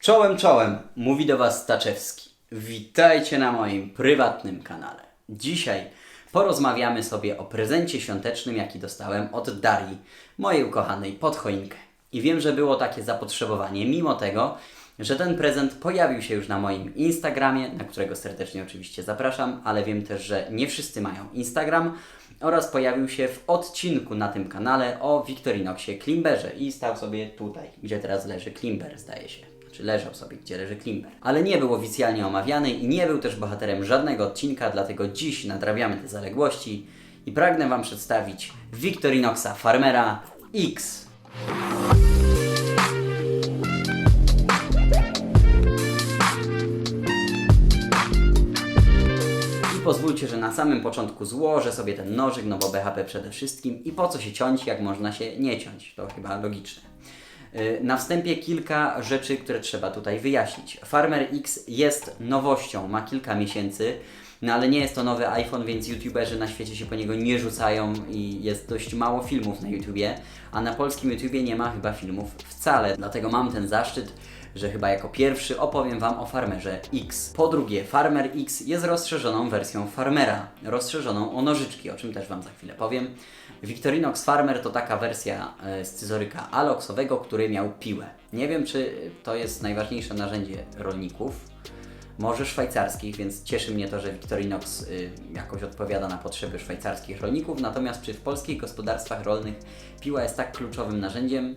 Czołem, czołem, mówi do Was Staczewski. Witajcie na moim prywatnym kanale. Dzisiaj porozmawiamy sobie o prezencie świątecznym, jaki dostałem od Darii, mojej ukochanej pod choinkę. I wiem, że było takie zapotrzebowanie, mimo tego, że ten prezent pojawił się już na moim Instagramie, na którego serdecznie oczywiście zapraszam, ale wiem też, że nie wszyscy mają Instagram oraz pojawił się w odcinku na tym kanale o Victorinoxie Klimberze i stał sobie tutaj, gdzie teraz leży Klimber, zdaje się. Czy leżał sobie, gdzie leży Klimber. Ale nie był oficjalnie omawiany i nie był też bohaterem żadnego odcinka, dlatego dziś nadrabiamy te zaległości i pragnę Wam przedstawić Victorinoxa Farmera X. Pozwólcie, że na samym początku złożę sobie ten nożyk, no bo BHP przede wszystkim. I po co się ciąć, jak można się nie ciąć? To chyba logiczne. Yy, Na wstępie kilka rzeczy, które trzeba tutaj wyjaśnić. Farmer X jest nowością, ma kilka miesięcy, no ale nie jest to nowy iPhone, więc youtuberzy na świecie się po niego nie rzucają i jest dość mało filmów na YouTubie, a na polskim YouTubie nie ma chyba filmów wcale. Dlatego mam ten zaszczyt, że chyba jako pierwszy opowiem Wam o Farmerze X. Po drugie, Farmer X jest rozszerzoną wersją Farmera, rozszerzoną o nożyczki, o czym też Wam za chwilę powiem. Victorinox Farmer to taka wersja e, scyzoryka aloksowego, który miał piłę. Nie wiem, czy to jest najważniejsze narzędzie rolników, może szwajcarskich, więc cieszy mnie to, że Victorinox y, jakoś odpowiada na potrzeby szwajcarskich rolników, natomiast czy w polskich gospodarstwach rolnych piła jest tak kluczowym narzędziem,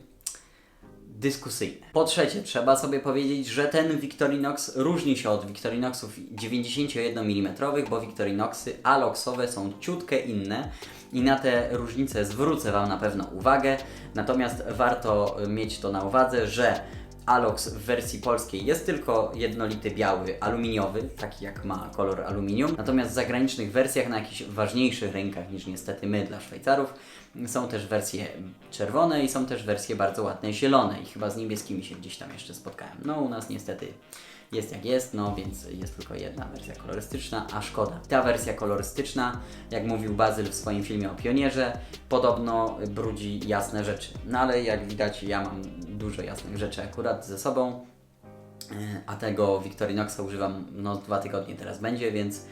dyskusyjne. Po trzecie, trzeba sobie powiedzieć, że ten Victorinox różni się od Victorinoxów 91 mm, bo Victorinoxy aloksowe są ciutkę inne i na te różnice zwrócę Wam na pewno uwagę. Natomiast warto mieć to na uwadze, że Alox w wersji polskiej jest tylko jednolity biały, aluminiowy, taki jak ma kolor aluminium. Natomiast w zagranicznych wersjach, na jakichś ważniejszych rynkach niż niestety my dla Szwajcarów, są też wersje czerwone i są też wersje bardzo ładne zielone i chyba z niebieskimi się gdzieś tam jeszcze spotkałem. No u nas niestety jest jak jest, no więc jest tylko jedna wersja kolorystyczna, a szkoda. Ta wersja kolorystyczna, jak mówił Bazyl w swoim filmie o pionierze, podobno brudzi jasne rzeczy. No ale jak widać, ja mam dużo jasnych rzeczy akurat ze sobą, e, a tego Victorinoxa używam no dwa tygodnie teraz będzie, więc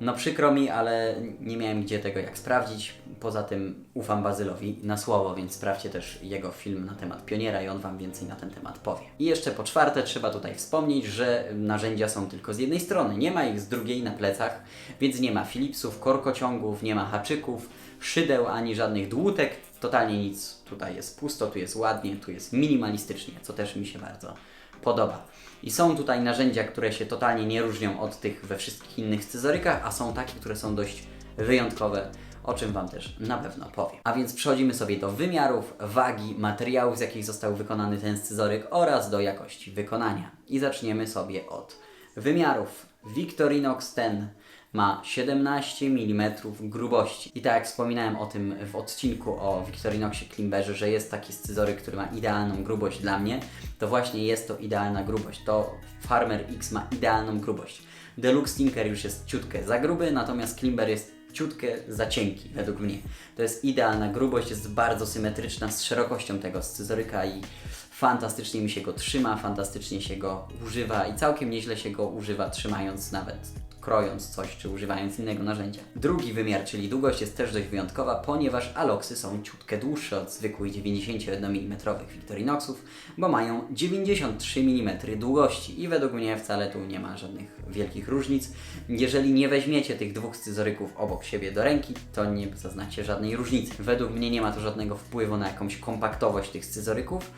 no przykro mi, ale nie miałem gdzie tego jak sprawdzić. Poza tym ufam Bazylowi na słowo, więc sprawdźcie też jego film na temat pioniera i on Wam więcej na ten temat powie. I jeszcze po czwarte trzeba tutaj wspomnieć, że narzędzia są tylko z jednej strony, nie ma ich z drugiej na plecach, więc nie ma Philipsów, korkociągów, nie ma haczyków, szydeł ani żadnych dłutek, totalnie nic. Tutaj jest pusto, tu jest ładnie, tu jest minimalistycznie, co też mi się bardzo podoba. I są tutaj narzędzia, które się totalnie nie różnią od tych we wszystkich innych scyzorykach, a są takie, które są dość wyjątkowe, o czym Wam też na pewno powiem. A więc przechodzimy sobie do wymiarów, wagi, materiałów, z jakich został wykonany ten scyzoryk oraz do jakości wykonania. I zaczniemy sobie od wymiarów. Victorinox ten ma 17 mm grubości. I tak jak wspominałem o tym w odcinku o Victorinoxie Klimberze, że jest taki scyzoryk, który ma idealną grubość dla mnie, to właśnie jest to idealna grubość. To Farmer X ma idealną grubość. Deluxe Tinker już jest ciutkę za gruby, natomiast Klimber jest ciutkę za cienki, według mnie. To jest idealna grubość, jest bardzo symetryczna z szerokością tego scyzoryka i fantastycznie mi się go trzyma, fantastycznie się go używa i całkiem nieźle się go używa, trzymając nawet krojąc coś, czy używając innego narzędzia. Drugi wymiar, czyli długość jest też dość wyjątkowa, ponieważ aloksy są ciutkę dłuższe od zwykłych 91 mm Victorinoxów, bo mają 93 mm długości i według mnie wcale tu nie ma żadnych wielkich różnic. Jeżeli nie weźmiecie tych dwóch scyzoryków obok siebie do ręki, to nie zaznacie żadnej różnicy. Według mnie nie ma to żadnego wpływu na jakąś kompaktowość tych scyzoryków,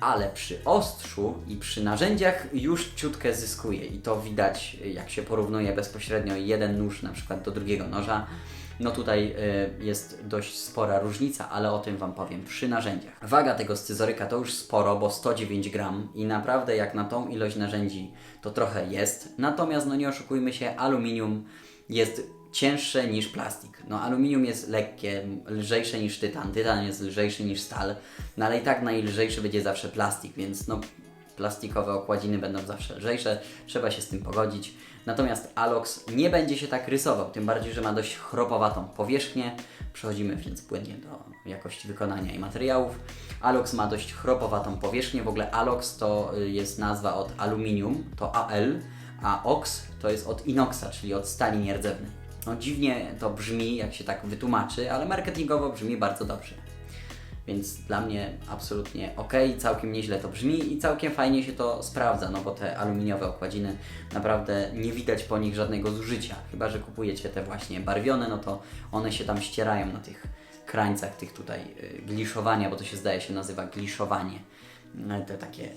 ale przy ostrzu i przy narzędziach już ciutkę zyskuje i to widać jak się porównuje bezpośrednio jeden nóż na przykład do drugiego noża. No tutaj y, jest dość spora różnica, ale o tym Wam powiem przy narzędziach. Waga tego scyzoryka to już sporo, bo 109 gram i naprawdę jak na tą ilość narzędzi to trochę jest. Natomiast no nie oszukujmy się, aluminium jest cięższe niż plastik. No aluminium jest lekkie, lżejsze niż tytan, tytan jest lżejszy niż stal, no ale i tak najlżejszy będzie zawsze plastik, więc no plastikowe okładziny będą zawsze lżejsze, trzeba się z tym pogodzić. Natomiast Alox nie będzie się tak rysował, tym bardziej, że ma dość chropowatą powierzchnię. Przechodzimy więc płynnie do jakości wykonania i materiałów. Alox ma dość chropowatą powierzchnię, w ogóle Alox to y, jest nazwa od aluminium, to AL, a OX to jest od inoxa, czyli od stali nierdzewnej. No dziwnie to brzmi, jak się tak wytłumaczy, ale marketingowo brzmi bardzo dobrze. Więc dla mnie absolutnie ok, całkiem nieźle to brzmi i całkiem fajnie się to sprawdza, no bo te aluminiowe okładziny naprawdę nie widać po nich żadnego zużycia. Chyba, że kupujecie te właśnie barwione, no to one się tam ścierają na tych krańcach tych tutaj y, gliszowania, bo to się zdaje się nazywa gliszowanie. No, Te takie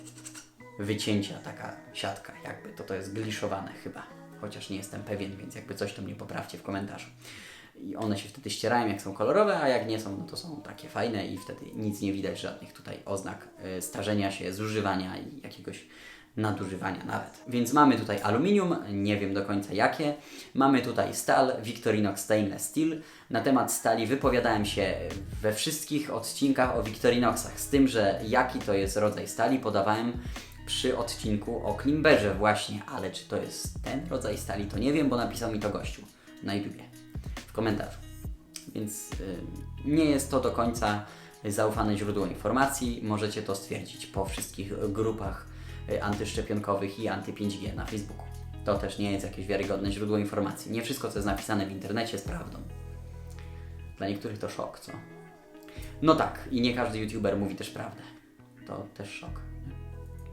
wycięcia, taka siatka jakby, to to jest gliszowane chyba. Chociaż nie jestem pewien, więc jakby coś to mnie poprawcie w komentarzu. I one się wtedy ścierają, jak są kolorowe, a jak nie są, no to są takie fajne i wtedy nic nie widać, żadnych tutaj oznak y, starzenia się, zużywania i jakiegoś nadużywania nawet. Więc mamy tutaj aluminium, nie wiem do końca jakie. Mamy tutaj stal Victorinox Stainless Steel. Na temat stali wypowiadałem się we wszystkich odcinkach o Victorinoxach, z tym, że jaki to jest rodzaj stali podawałem przy odcinku o Klimberze właśnie, ale czy to jest ten rodzaj stali, to nie wiem, bo napisał mi to gościu na YouTubie w komentarzu. Więc y, nie jest to do końca zaufane źródło informacji. Możecie to stwierdzić po wszystkich grupach y, antyszczepionkowych i anty-5G na Facebooku. To też nie jest jakieś wiarygodne źródło informacji. Nie wszystko, co jest napisane w internecie, jest prawdą. Dla niektórych to szok, co? No tak, i nie każdy youtuber mówi też prawdę. To też szok.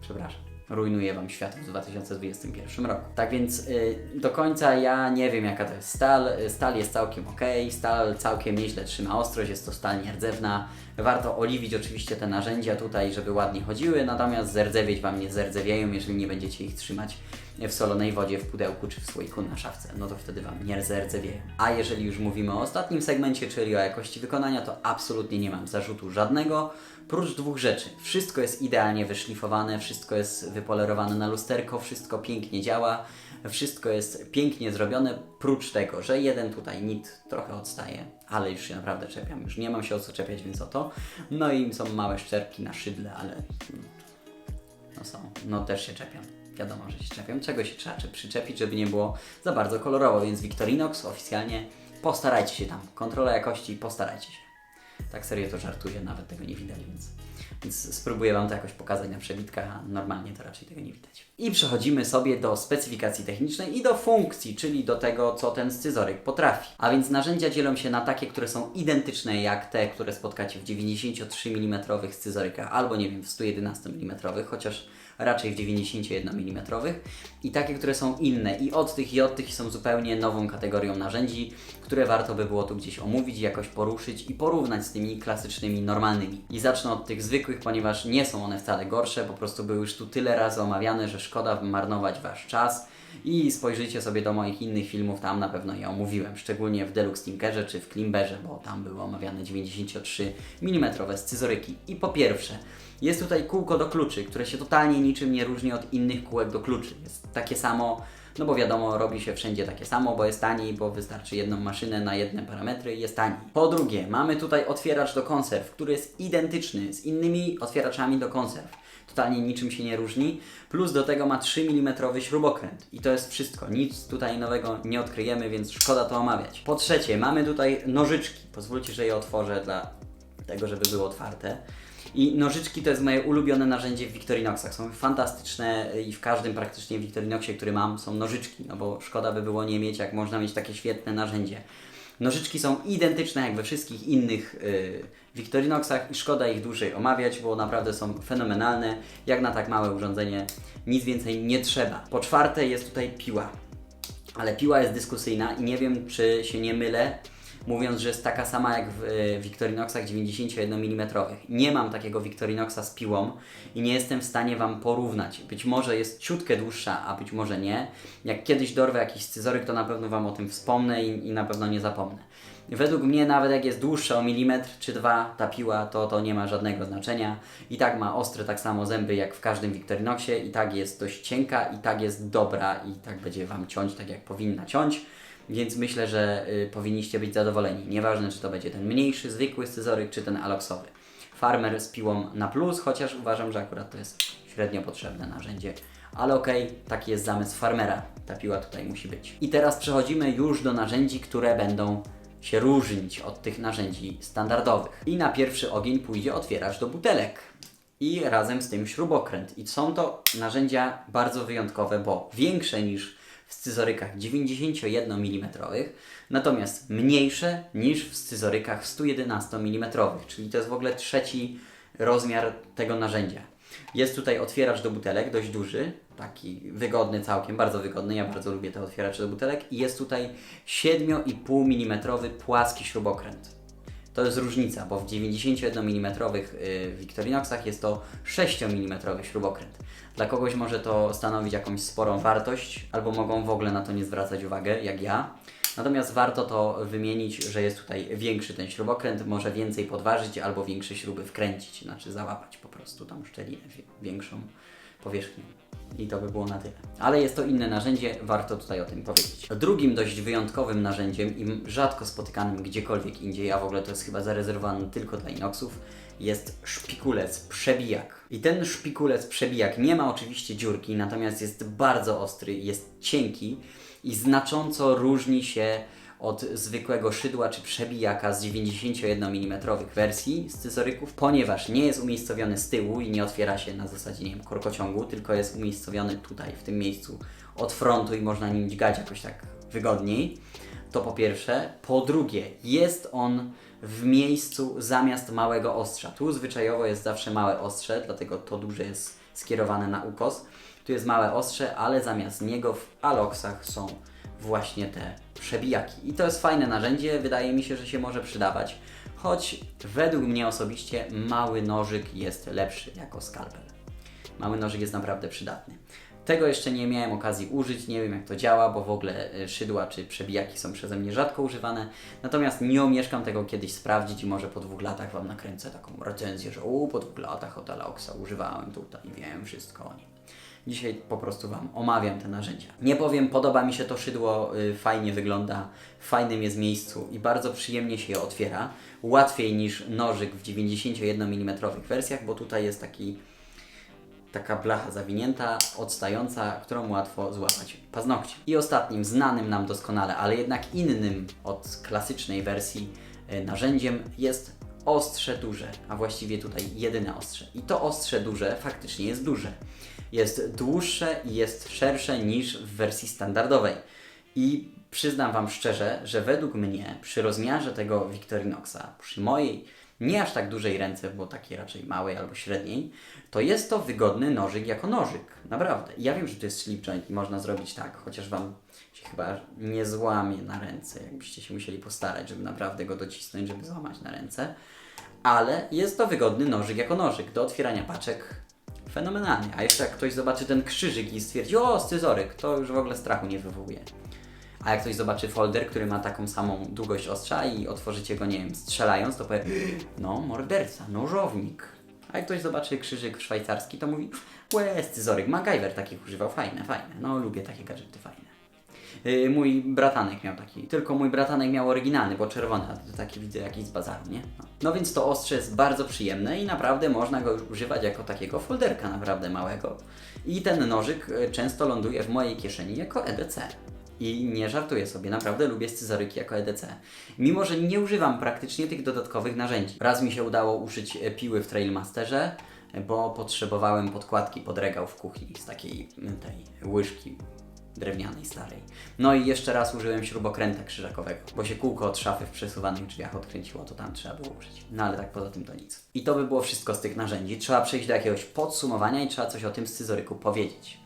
Przepraszam. Rujnuje Wam świat w 2021 roku. Tak więc y, do końca ja nie wiem jaka to jest stal. Y, Stal jest całkiem ok, stal całkiem nieźle trzyma ostrość, jest to stal nierdzewna. Warto oliwić oczywiście te narzędzia tutaj, żeby ładnie chodziły, natomiast zerdzewieć Wam nie zerdzewieją, jeżeli nie będziecie ich trzymać w solonej wodzie, w pudełku czy w słoiku na szafce, no to wtedy Wam nie zerdzewieją. A jeżeli już mówimy o ostatnim segmencie, czyli o jakości wykonania, to absolutnie nie mam zarzutu żadnego, prócz dwóch rzeczy. Wszystko jest idealnie wyszlifowane, wszystko jest wypolerowane na lusterko, wszystko pięknie działa, wszystko jest pięknie zrobione, prócz tego, że jeden tutaj nit trochę odstaje, ale już się naprawdę czepiam, już nie mam się o co czepiać, więc o to. No i są małe szczerki na szydle, ale mm, no są, no też się czepiam. Wiadomo, że się czepiam. Czego się trzeba czy- przyczepić, żeby nie było za bardzo kolorowo, więc Victorinox oficjalnie postarajcie się tam. Kontrola jakości, postarajcie się. Tak serio to żartuję, nawet tego nie widać, więc, więc spróbuję Wam to jakoś pokazać na przebitkach, a normalnie to raczej tego nie widać. I przechodzimy sobie do specyfikacji technicznej i do funkcji, czyli do tego, co ten scyzoryk potrafi. A więc narzędzia dzielą się na takie, które są identyczne jak te, które spotkacie w 93 mm scyzorykach, albo nie wiem, w 111 mm, chociaż raczej w 91 mm i takie, które są inne. I od tych i od tych są zupełnie nową kategorią narzędzi, które warto by było tu gdzieś omówić, jakoś poruszyć i porównać z tymi klasycznymi, normalnymi. I zacznę od tych zwykłych, ponieważ nie są one wcale gorsze, po prostu były już tu tyle razy omawiane, że szkoda marnować Wasz czas i spojrzyjcie sobie do moich innych filmów, tam na pewno je omówiłem, szczególnie w Deluxe Tinkerze czy w Klimberze, bo tam były omawiane 93 mm scyzoryki. I po pierwsze, jest tutaj kółko do kluczy, które się totalnie niczym nie różni od innych kółek do kluczy. Jest takie samo, no bo wiadomo, robi się wszędzie takie samo, bo jest taniej, bo wystarczy jedną maszynę na jedne parametry i jest taniej. Po drugie, mamy tutaj otwieracz do konserw, który jest identyczny z innymi otwieraczami do konserw. Totalnie niczym się nie różni. Plus do tego ma 3 mm śrubokręt. I to jest wszystko. Nic tutaj nowego nie odkryjemy, więc szkoda to omawiać. Po trzecie, mamy tutaj nożyczki. Pozwólcie, że je otworzę dla tego, żeby były otwarte. I nożyczki to jest moje ulubione narzędzie w Victorinoxach. Są fantastyczne i w każdym praktycznie Victorinoxie, który mam, są nożyczki, no bo szkoda by było nie mieć, jak można mieć takie świetne narzędzie. Nożyczki są identyczne jak we wszystkich innych yy, Victorinoxach i szkoda ich dłużej omawiać, bo naprawdę są fenomenalne. Jak na tak małe urządzenie nic więcej nie trzeba. Po czwarte jest tutaj piła. Ale piła jest dyskusyjna i nie wiem, czy się nie mylę, mówiąc, że jest taka sama jak w e, Victorinoxach 91 mm. Nie mam takiego Victorinoxa z piłą i nie jestem w stanie Wam porównać. Być może jest ciutkę dłuższa, a być może nie. Jak kiedyś dorwę jakiś scyzoryk, to na pewno Wam o tym wspomnę i, i na pewno nie zapomnę. Według mnie nawet jak jest dłuższa o milimetr czy dwa ta piła, to to nie ma żadnego znaczenia. I tak ma ostre tak samo zęby jak w każdym Victorinoxie i tak jest dość cienka i tak jest dobra i tak będzie Wam ciąć tak jak powinna ciąć. Więc myślę, że y, powinniście być zadowoleni. Nieważne, czy to będzie ten mniejszy, zwykły scyzoryk, czy ten aloksowy. Farmer z piłą na plus, chociaż uważam, że akurat to jest średnio potrzebne narzędzie. Ale okej, taki jest zamysł farmera. Ta piła tutaj musi być. I teraz przechodzimy już do narzędzi, które będą się różnić od tych narzędzi standardowych. I na pierwszy ogień pójdzie otwieracz do butelek. I razem z tym śrubokręt. I są to narzędzia bardzo wyjątkowe, bo większe niż w scyzorykach 91 mm, natomiast mniejsze niż w scyzorykach 111 mm, czyli to jest w ogóle trzeci rozmiar tego narzędzia. Jest tutaj otwieracz do butelek, dość duży, taki wygodny całkiem, bardzo wygodny, ja bardzo lubię te otwieracze do butelek i jest tutaj 7,5 mm płaski śrubokręt. To jest różnica, bo w 91 mm y, Victorinoxach jest to 6 mm śrubokręt. Dla kogoś może to stanowić jakąś sporą wartość, albo mogą w ogóle na to nie zwracać uwagi, jak ja. Natomiast warto to wymienić, że jest tutaj większy ten śrubokręt, może więcej podważyć albo większe śruby wkręcić, znaczy załapać po prostu tam szczelinę większą powierzchnię. I to by było na tyle. Ale jest to inne narzędzie, warto tutaj o tym powiedzieć. Drugim dość wyjątkowym narzędziem i rzadko spotykanym gdziekolwiek indziej, a w ogóle to jest chyba zarezerwowane tylko dla inoxów, jest szpikulec przebijak. I ten szpikulec przebijak nie ma oczywiście dziurki, natomiast jest bardzo ostry, jest cienki i znacząco różni się od zwykłego szydła czy przebijaka z 91 mm wersji scyzoryków, ponieważ nie jest umiejscowiony z tyłu i nie otwiera się na zasadzie, nie wiem, korkociągu, tylko jest umiejscowiony tutaj, w tym miejscu od frontu i można nim dźgać jakoś tak wygodniej. To po pierwsze. Po drugie, jest on w miejscu zamiast małego ostrza. Tu zwyczajowo jest zawsze małe ostrze, dlatego to duże jest skierowane na ukos. Tu jest małe ostrze, ale zamiast niego w aloksach są właśnie te przebijaki. I to jest fajne narzędzie, wydaje mi się, że się może przydawać. Choć według mnie osobiście mały nożyk jest lepszy jako skalpel. Mały nożyk jest naprawdę przydatny. Tego jeszcze nie miałem okazji użyć, nie wiem jak to działa, bo w ogóle e, szydła czy przebijaki są przeze mnie rzadko używane. Natomiast nie omieszkam tego kiedyś sprawdzić i może po dwóch latach Wam nakręcę taką recenzję, że u, po dwóch latach od Aloxa używałem tutaj, wiem wszystko o nim. Dzisiaj po prostu Wam omawiam te narzędzia. Nie powiem, podoba mi się to szydło, y, fajnie wygląda, w fajnym jest miejscu i bardzo przyjemnie się je otwiera. Łatwiej niż nożyk w 91 mm wersjach, bo tutaj jest taki taka blacha zawinięta, odstająca, którą łatwo złapać paznokciem. I ostatnim, znanym nam doskonale, ale jednak innym od klasycznej wersji y, narzędziem jest ostrze duże, a właściwie tutaj jedyne ostrze. I to ostrze duże faktycznie jest duże. Jest dłuższe i jest szersze niż w wersji standardowej. I przyznam Wam szczerze, że według mnie przy rozmiarze tego Victorinoxa, przy mojej nie aż tak dużej ręce, bo takiej raczej małej albo średniej, to jest to wygodny nożyk jako nożyk. Naprawdę. Ja wiem, że to jest slip joint i można zrobić tak, chociaż Wam się chyba nie złamie na ręce, jakbyście się musieli postarać, żeby naprawdę go docisnąć, żeby złamać na ręce. Ale jest to wygodny nożyk jako nożyk do otwierania paczek. Fenomenalnie. A jeszcze jak ktoś zobaczy ten krzyżyk i stwierdzi, o, scyzoryk, to już w ogóle strachu nie wywołuje. A jak ktoś zobaczy folder, który ma taką samą długość ostrza i otworzycie go, nie wiem, strzelając, to powie, no, morderca, nożownik. A jak ktoś zobaczy krzyżyk szwajcarski, to mówi, łe, scyzoryk, MacGyver takich używał, fajne, fajne. No, lubię takie gadżety, fajne. Yy, mój bratanek miał taki, tylko mój bratanek miał oryginalny, bo czerwony, a to taki widzę jakiś z bazaru, nie? No. no więc to ostrze jest bardzo przyjemne i naprawdę można go już używać jako takiego folderka naprawdę małego. I ten nożyk y, często ląduje w mojej kieszeni jako EDC. I nie żartuję sobie, naprawdę lubię scyzoryki jako EDC. Mimo, że nie używam praktycznie tych dodatkowych narzędzi. Raz mi się udało użyć e, piły w Trailmasterze, e, bo potrzebowałem podkładki pod regał w kuchni z takiej tej łyżki drewnianej, starej. No i jeszcze raz użyłem śrubokręta krzyżakowego, bo się kółko od szafy w przesuwanych drzwiach odkręciło, to tam trzeba było użyć. No ale tak poza tym to nic. I to by było wszystko z tych narzędzi. Trzeba przejść do jakiegoś podsumowania i trzeba coś o tym scyzoryku powiedzieć.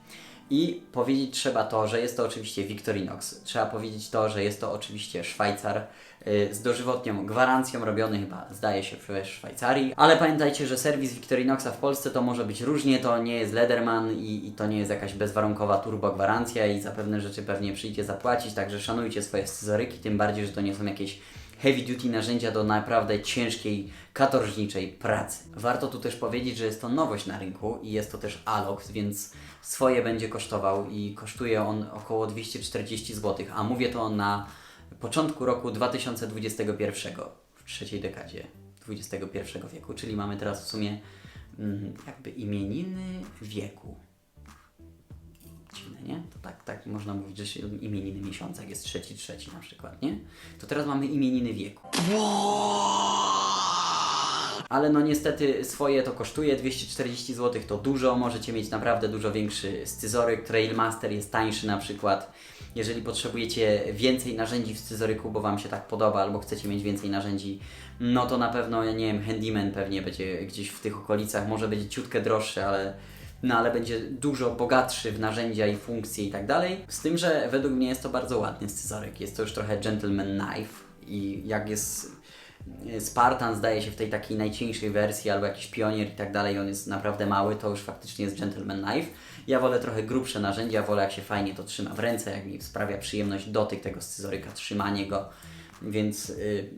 I powiedzieć trzeba to, że jest to oczywiście Victorinox. Trzeba powiedzieć to, że jest to oczywiście Szwajcar y, z dożywotnią gwarancją, robiony chyba, zdaje się, w Szwajcarii. Ale pamiętajcie, że serwis Victorinoxa w Polsce to może być różnie, to nie jest Lederman i, i to nie jest jakaś bezwarunkowa turbo gwarancja i za pewne rzeczy pewnie przyjdzie zapłacić, także szanujcie swoje scyzoryki, tym bardziej, że to nie są jakieś heavy duty narzędzia do naprawdę ciężkiej, katorżniczej pracy. Warto tu też powiedzieć, że jest to nowość na rynku i jest to też Alox, więc swoje będzie kosztował i kosztuje on około 240 zł, a mówię to na początku roku 2021, w trzeciej dekadzie XXI wieku, czyli mamy teraz w sumie mm, jakby imieniny wieku. Dziwne, nie? To tak, tak można mówić, że się imieniny miesiąca, jak jest trzeci, trzeci na przykład, nie? To teraz mamy imieniny wieku. Ale no niestety swoje to kosztuje 240 zł, to dużo. Możecie mieć naprawdę dużo większy scyzoryk. Trailmaster jest tańszy na przykład. Jeżeli potrzebujecie więcej narzędzi w scyzoryku, bo Wam się tak podoba, albo chcecie mieć więcej narzędzi, no to na pewno, ja nie wiem, Handyman pewnie będzie gdzieś w tych okolicach, może będzie ciutkę droższy, ale no ale będzie dużo bogatszy w narzędzia i funkcje i tak dalej. Z tym, że według mnie jest to bardzo ładny scyzoryk. Jest to już trochę gentleman knife i jak jest Spartan zdaje się w tej takiej najcieńszej wersji, albo jakiś pionier i tak dalej, on jest naprawdę mały, to już faktycznie jest gentleman knife. Ja wolę trochę grubsze narzędzia, wolę jak się fajnie to trzyma w ręce, jak mi sprawia przyjemność dotyk tego scyzoryka, trzymanie go, więc y,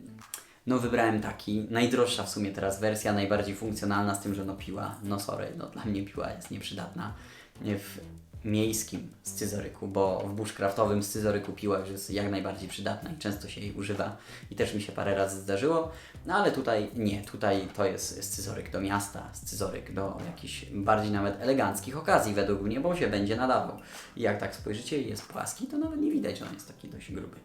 no wybrałem taki, najdroższa w sumie teraz wersja, najbardziej funkcjonalna, z tym, że no piła, no sorry, no dla mnie piła jest nieprzydatna. W miejskim scyzoryku, bo w bushcraftowym scyzoryku piła już jest jak najbardziej przydatna i często się jej używa i też mi się parę razy zdarzyło, no ale tutaj nie, tutaj to jest scyzoryk do miasta, scyzoryk do jakichś bardziej nawet eleganckich okazji według mnie, bo się będzie nadawał. I jak tak spojrzycie jest płaski, to nawet nie widać, że on jest taki dość gruby.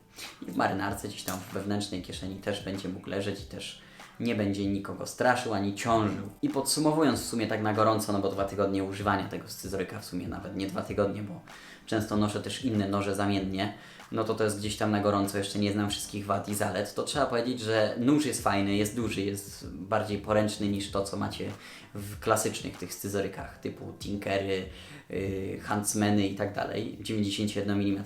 I w marynarce gdzieś tam w wewnętrznej kieszeni też będzie mógł leżeć i też nie będzie nikogo straszył ani ciążył. I podsumowując w sumie tak na gorąco, no bo dwa tygodnie używania tego scyzoryka, w sumie nawet nie dwa tygodnie, bo często noszę też inne noże zamiennie, no to to jest gdzieś tam na gorąco, jeszcze nie znam wszystkich wad i zalet, to trzeba powiedzieć, że nóż jest fajny, jest duży, jest bardziej poręczny niż to, co macie w klasycznych tych scyzorykach, typu Tinkery, yy, Huntsmany i tak dalej, 91 mm.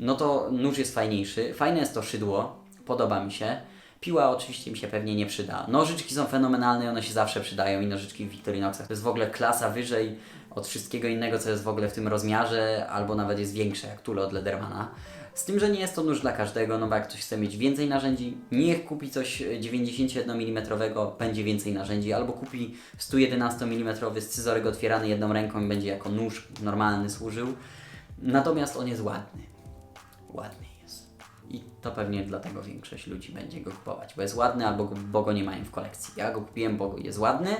No to nóż jest fajniejszy, fajne jest to szydło, podoba mi się, Piła oczywiście mi się pewnie nie przyda. Nożyczki są fenomenalne, one się zawsze przydają i nożyczki w Victorinoxach to jest w ogóle klasa wyżej od wszystkiego innego, co jest w ogóle w tym rozmiarze, albo nawet jest większe jak Tule od Ledermana. Z tym, że nie jest to nóż dla każdego, no bo jak ktoś chce mieć więcej narzędzi, niech kupi coś 91 mm, będzie więcej narzędzi, albo kupi 111 mm scyzoryk otwierany jedną ręką i będzie jako nóż normalny służył. Natomiast on jest ładny. Ładny to pewnie dlatego większość ludzi będzie go kupować, bo jest ładny albo bo go nie mają w kolekcji. Ja go kupiłem, bo jest ładny,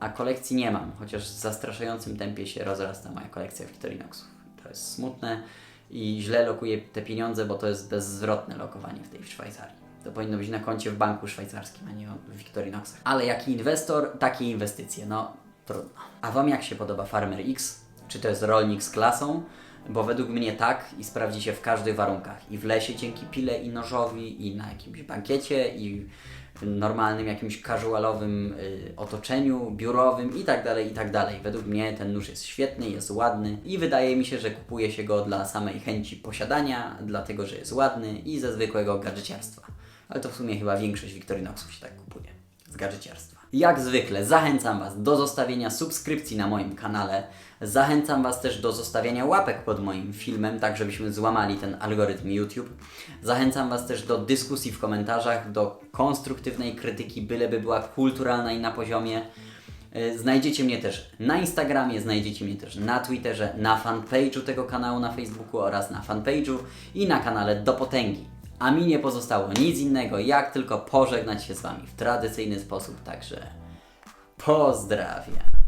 a kolekcji nie mam, chociaż w zastraszającym tempie się rozrasta moja kolekcja Victorinoxów. To jest smutne i źle lokuję te pieniądze, bo to jest bezzwrotne lokowanie w tej Szwajcarii. To powinno być na koncie w banku szwajcarskim, a nie w Victorinoxach. Ale jaki inwestor, takie inwestycje. No, trudno. A Wam jak się podoba Farmer X? Czy to jest rolnik z klasą? Bo według mnie tak i sprawdzi się w każdych warunkach. I w lesie dzięki pile i nożowi, i na jakimś bankiecie, i w normalnym jakimś casualowym y, otoczeniu, biurowym i tak dalej, i tak dalej. Według mnie ten nóż jest świetny, jest ładny i wydaje mi się, że kupuje się go dla samej chęci posiadania, dlatego że jest ładny i ze zwykłego gadżeciarstwa. Ale to w sumie chyba większość Victorinoxów się tak kupuje z gadżeciarstwa. Jak zwykle zachęcam Was do zostawienia subskrypcji na moim kanale. Zachęcam Was też do zostawiania łapek pod moim filmem, tak żebyśmy złamali ten algorytm YouTube. Zachęcam Was też do dyskusji w komentarzach, do konstruktywnej krytyki, byleby była kulturalna i na poziomie. Y, Znajdziecie mnie też na Instagramie, znajdziecie mnie też na Twitterze, na fanpage'u tego kanału na Facebooku oraz na fanpage'u i na kanale Do Potęgi. A mi nie pozostało nic innego, jak tylko pożegnać się z Wami w tradycyjny sposób, także pozdrawiam.